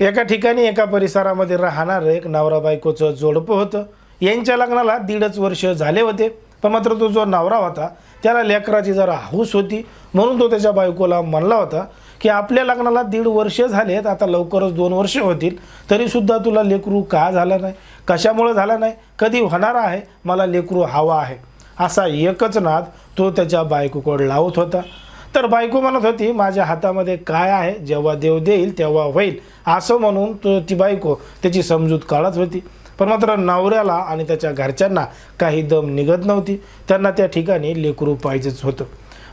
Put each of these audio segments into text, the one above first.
एका ठिकाणी एका परिसरामध्ये राहणारं एक नवरा बायकोचं जोडपं होतं. यांच्या लग्नाला दीडच वर्ष झाले होते. पण मात्र तो जो नवरा होता त्याला लेकराची जरा हौस होती. म्हणून तो त्याच्या बायकोला म्हणला होता की आपल्या लग्नाला दीड वर्ष झालेत आता लवकरच दोन वर्ष होतील. तरीसुद्धा तुला लेकरू का झालं नाही? कशामुळं झालं नाही? कधी होणार आहे? मला लेकरू हवा आहे. असा एकच नाद तो त्याच्या बायकोकडे लावत होता. तर बायको म्हणत होती माझ्या हातामध्ये काय आहे? जेव्हा देव देईल तेव्हा होईल. असं म्हणून तो ती बायको त्याची समजूत काढत होती. पण मात्र नवऱ्याला आणि त्याच्या घरच्यांना काही दम निघत नव्हती. त्यांना त्या ठिकाणी लेकरू पाहिजेच होतं.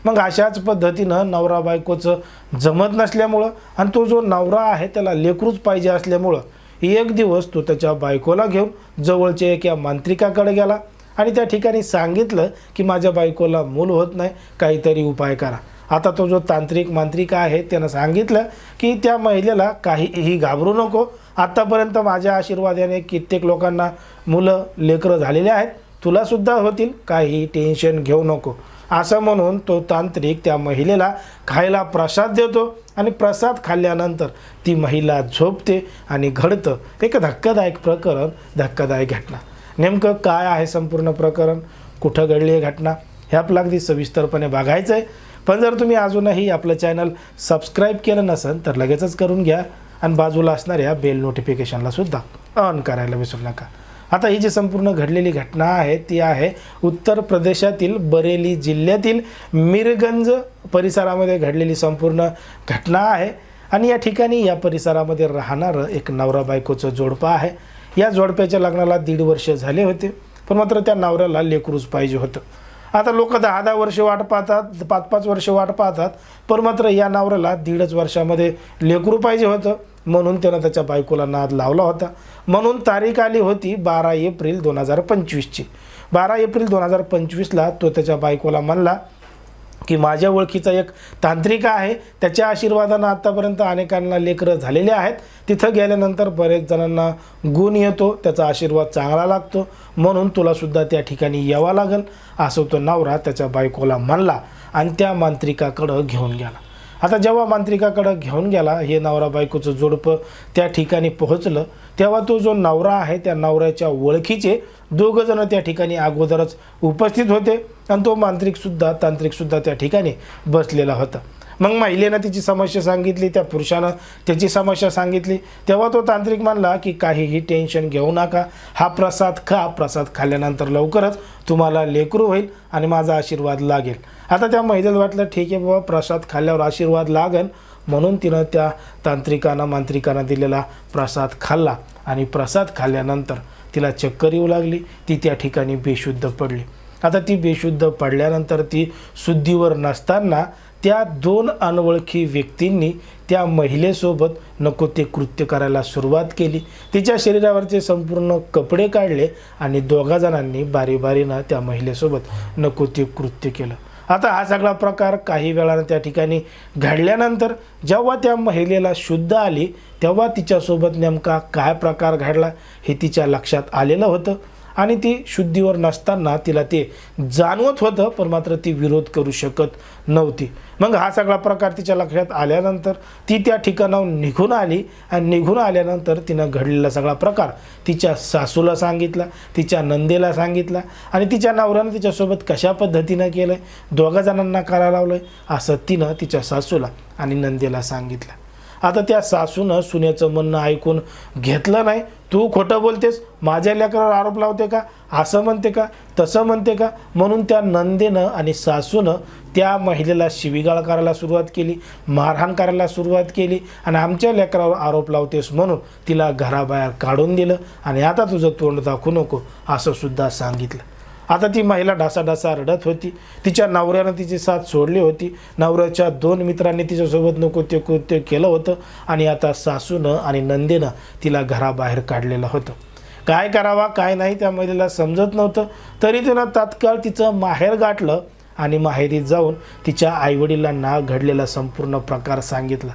मग अशाच पद्धतीनं नवरा बायकोचं जमत नसल्यामुळं आणि तो जो नवरा आहे त्याला लेकरूच पाहिजे असल्यामुळं एक दिवस तो त्याच्या बायकोला घेऊन जवळच्या एका मांत्रिकाकडे गेला आणि त्या ठिकाणी सांगितलं की माझ्या बायकोला मूल होत नाही काहीतरी उपाय करा. आता तो जो तांत्रिक मांत्रिक आहे त्यानं सांगितलं की त्या महिलेला काहीही घाबरू नको. आत्तापर्यंत माझ्या आशीर्वादाने कित्येक लोकांना मुलं लेकरं झालेले आहेत. तुलासुद्धा होतील काही टेन्शन घेऊ नको. असं म्हणून तो तांत्रिक त्या महिलेला खायला प्रसाद देतो आणि प्रसाद खाल्ल्यानंतर ती महिला झोपते आणि घडतं एक धक्कादायक प्रकरण धक्कादायक घटना. नेमकं काय आहे संपूर्ण प्रकरण? कुठं घडली आहे घटना? हे आपलं अगदी सविस्तरपणे बघायचं आहे पण जर तुम्ही अजूनही आपलं चॅनल सबस्क्राईब केलं नसेल तर लगेचच करून घ्या आणि बाजूला असणाऱ्या बेल नोटिफिकेशनला सुद्धा ऑन करायला विसरू नका. आता ही जी संपूर्ण घडलेली घटना आहे ती आहे उत्तर प्रदेशातील बरेली जिल्ह्यातील मिरगंज परिसरामध्ये घडलेली संपूर्ण घटना आहे. आणि या ठिकाणी या परिसरामध्ये राहणारं एक नवरा बायकोचं जोडपं आहे. या जोडप्याच्या लग्नाला दीड वर्ष झाले होते पण मात्र त्या नवऱ्याला लेकरूच पाहिजे होतं. आता लोक दहा दहा वर्ष वाट पाहतात पाच पाच वर्ष वाट पाहतात पण मात्र या नवऱ्याला दीडच वर्षामध्ये लेकरू पाहिजे होतं. म्हणून त्यानं त्याच्या बायकोला नाद लावला होता. म्हणून तारीख आली होती बारा एप्रिल दोन हजार पंचवीसची. बारा एप्रिल दोन हजार पंचवीसला तो त्याच्या बायकोला म्हणला की माझ्या ओळखीचा एक तांत्रिक आहे त्याच्या आशीर्वादानं आत्तापर्यंत अनेकांना लेकरं झालेले आहेत. तिथं गेल्यानंतर बरेच जणांना गुण येतो त्याचा आशीर्वाद चांगला लागतो. म्हणून तुलासुद्धा त्या ठिकाणी यावं लागेल असं तो नवरा त्याच्या बायकोला म्हणला आणि त्या मांत्रिकाकडं घेऊन गेला. आता जेव्हा मांत्रिकाकडं घेऊन गेला हे नवरा बायकोचं जोडपं त्या ठिकाणी पोहोचलं तेव्हा तो जो नवरा आहे त्या नवऱ्याच्या ओळखीचे दोघंजणं त्या ठिकाणी अगोदरच उपस्थित होते आणि तो मांत्रिकसुद्धा तांत्रिकसुद्धा त्या ठिकाणी बसलेला होता. मग महिलेनं तिची समस्या सांगितली त्या पुरुषानं त्याची समस्या सांगितली. तेव्हा तो तांत्रिक म्हणला की काहीही टेन्शन घेऊ नका. हा प्रसाद खा प्रसाद खाल्ल्यानंतर लवकरच तुम्हाला लेकरू होईल आणि माझा आशीर्वाद लागेल. आता त्या महिलेला वाटलं ठीक आहे बाबा प्रसाद खाल्ल्यावर आशीर्वाद लागेल. म्हणून तिनं त्या तांत्रिकानं मांत्रिकानं दिलेला प्रसाद खाल्ला आणि प्रसाद खाल्ल्यानंतर तिला चक्कर येऊ लागली. ती त्या ठिकाणी बेशुद्ध पडली. आता ती बेशुद्ध पडल्यानंतर ती शुद्धीवर नसताना त्या दोन अनवळखी व्यक्तींनी त्या महिलेसोबत नको ते कृत्य करायला सुरुवात केली. तिच्या शरीरावरचे संपूर्ण कपडे काढले आणि दोघा जणांनी बारीबारीनं त्या महिलेसोबत नको ते कृत्य केलं. आता हा सगळा प्रकार काही वेळानं त्या ठिकाणी घडल्यानंतर जेव्हा त्या महिलेला शुद्ध आली तेव्हा तिच्यासोबत नेमका काय प्रकार घडला हे तिच्या लक्षात आलेलं होतं. आणि ती शुद्धीवर नसताना तिला ते जाणवत होतं पण मात्र ती विरोध करू शकत नव्हती. मग हा सगळा प्रकार तिच्या लक्षात आल्यानंतर ती त्या ठिकाणाहून निघून आली आणि निघून आल्यानंतर तिनं घडलेला सगळा प्रकार तिच्या सासूला सांगितला तिच्या नंदेला सांगितला आणि तिच्या नवऱ्यानं तिच्यासोबत कशा पद्धतीनं केलं आहे दोघा जणांना करायला लावलं आहे असं तिनं तिच्या सासूला आणि नंदेला सांगितलं. आता त्या सासूनं सुनेचं म्हणणं ऐकून घेतलं नाही. तू खोटं बोलतेस? माझ्या लेकरावर आरोप लावते का? असं म्हणते का? तसं म्हणते का? म्हणून त्या नंदेनं आणि सासूनं त्या महिलेला शिवीगाळ करायला सुरुवात केली मारहाण करायला सुरुवात केली आणि आमच्या लेकरावर आरोप लावतेस म्हणून तिला घराबाहेर काढून दिलं आणि आता तुझं तोंड दाखवू नको असं सुद्धा सांगितलं. आता ती महिला ढासाढासा रडत होती. तिच्या नवऱ्यानं तिची साथ सोडली होती. नवऱ्याच्या दोन मित्रांनी तिच्यासोबत नको ते कृत्य केलं होतं आणि आता सासूनं आणि नंदेनं तिला घराबाहेर काढलेलं होतं. काय करावा काय नाही त्या महिलेला समजत नव्हतं. तरी तिनं तात्काळ तिचं माहेर गाठलं आणि माहेरी जाऊन तिच्या आईवडिलांना घडलेला संपूर्ण प्रकार सांगितला.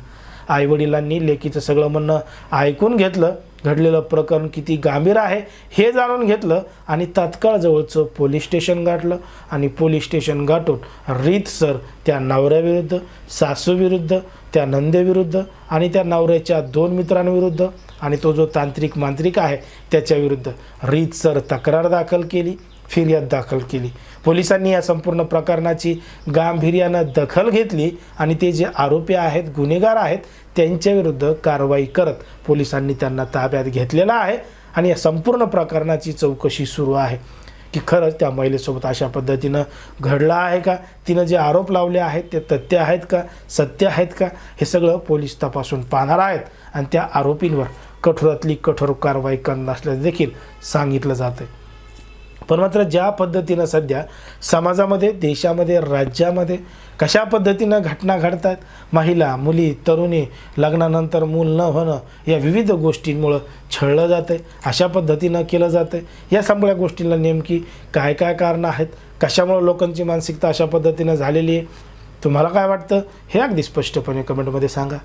आईवडिलांनी लेकीचं सगळं म्हणणं ऐकून घेतलं. घडलेलं प्रकरण किती गांभीर आहे हे जाणून घेतलं आणि तात्काळ जवळचं पोलीस स्टेशन गाठलं. आणि पोलीस स्टेशन गाठून रीतसर त्या नवऱ्याविरुद्ध सासूविरुद्ध त्या नंदेविरुद्ध आणि त्या नवऱ्याच्या दोन मित्रांविरुद्ध आणि तो जो तांत्रिक मांत्रिक आहे त्याच्याविरुद्ध रीतसर तक्रार दाखल केली. फिर्याद दाखल केली. पोलिसांनी या संपूर्ण प्रकरणाची गांभीर्यानं दखल घेतली आणि ते जे आरोपी आहेत गुन्हेगार आहेत त्यांच्याविरुद्ध कारवाई करत पोलिसांनी त्यांना ताब्यात घेतलेलं आहे आणि या संपूर्ण प्रकरणाची चौकशी सुरू आहे. की खरंच त्या महिलेसोबत अशा पद्धतीनं घडलं आहे का? तिनं जे आरोप लावले आहेत ते तथ्य आहेत का? सत्य आहेत का? हे सगळं पोलीस तपासून पाहणार आहेत आणि त्या आरोपींवर कठोरातली कठोर कारवाई करणार असल्याचं देखील सांगितलं जातं पण मात्र ज्या पद्धतीनं सध्या समाजामध्ये देशामध्ये राज्यामध्ये कशा पद्धतीनं घटना घडत आहेत महिला मुली तरुणी लग्नानंतर मूल न होणं या विविध गोष्टींमुळं छळलं जातं आहे अशा पद्धतीनं केलं जातं आहे या सगळ्या गोष्टींना नेमकी काय काय कारणं आहेत कशामुळं लोकांची मानसिकता अशा पद्धतीनं झालेली आहे तुम्हाला काय वाटतं हे अगदी स्पष्टपणे कमेंटमध्ये सांगा.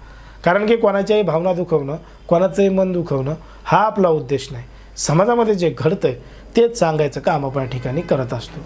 कारण की कोणाच्याही भावना दुखवणं कोणाचंही मन दुखवणं हा आपला उद्देश नाही. समाजामध्ये जे घडतं तेच सांगायचं काम आपण या ठिकाणी करत असतो?